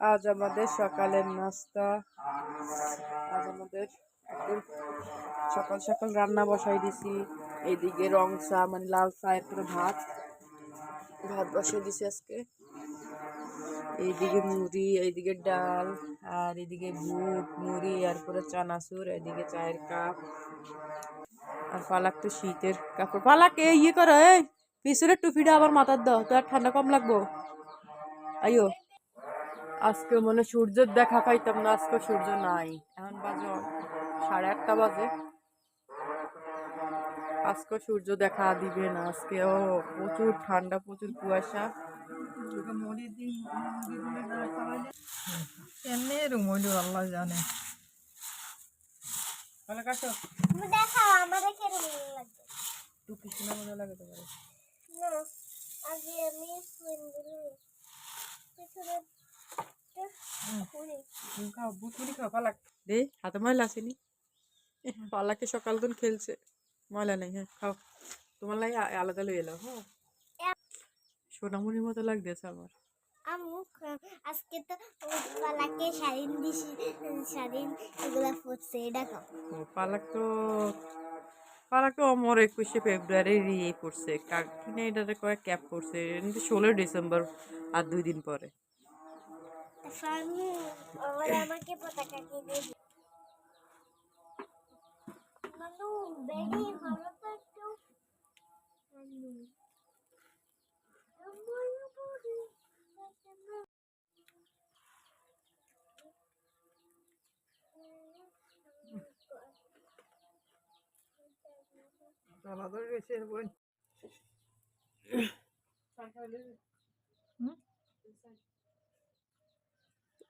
আজ আমাদের সকালের নাস্তা। আজ আমাদের সকাল সকাল রান্না বসাই দিছি। এইদিকে রং চা মানে লাল চা এরপরে ভাত। ভাত বসাই দিছি আজকে। এইদিকে মুড়ি, এইদিকে ডাল, আর এদিকে বুট, মুড়ি, আর পরে চানাচুর এদিকে চায়ের কাপ। আর পালাক তো শীতের কাপড়। পালাক এই ইয়ে করো, এই, পিছনের টুপিটা আবার মাথার দাও, তো আর ঠান্ডা কম লাগবো। আইও আজকে মনে সূর্যের দেখা পাইতাম না আজকে সূর্য নাই। এখন বাজে সাড়ে আটটা বাজে। আজকে সূর্য দেখা দিবে না আজকে ও প্রচুর ঠান্ডা প্রচুর কুয়াশা। এমনি রুমইল আল্লাহ জানে। দেখাও কেমন শোনা মজা লাগে তোমার। না আগে আমি ফ্রেন্ডগুলো পিছনে খুলি তুমি খাও বুট মুড়ি খাও পালাক দে হাতে ময়লা আসেনি পালাকে সকাল দিন খেলছে। ময়লা নেই হ্যাঁ খাও। তোমার লাই আলাদা লই এলো হ্যাঁ? সোনামুনির মতো লাগতেছে আমার। আমু আজকে তো পালাকে শাড়িন দিছি শাড়িন এগুলা ফুটছে দেখাও ও পালাক তো পালাক অমর একুশে ফেব্রুয়ারি ইয়ে করছে কাক- কিনে এটাতে কয়েক ক্যাপ ষোলোই ডিসেম্বর আর দুই দিন পরে। তারপর আমি আবার আমাকে পতাকা কিনে দিই মানু বেডি ভালো তো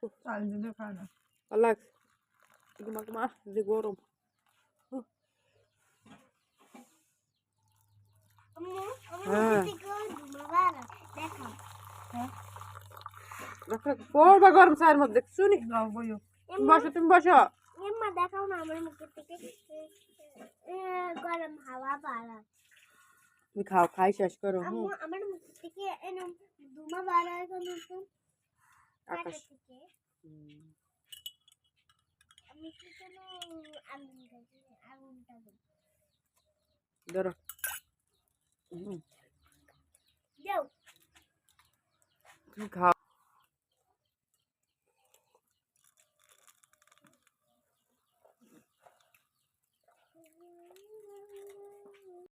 বডি পালাক গুমা গুমা যে গরম। আমার হ্যাঁ। পড়বা গরম চায়ের মধ্যে শুনি বসো তুমি বসো। দেখাও না আমার মুখের থেকে। গরম হাওয়া পাড়া তুমি খাও খাই শেষ করো আম্মু হুম আমার মুখ থেকে ধুমা বার হয় কেন আকাশ। ধরো। তুমি খাও।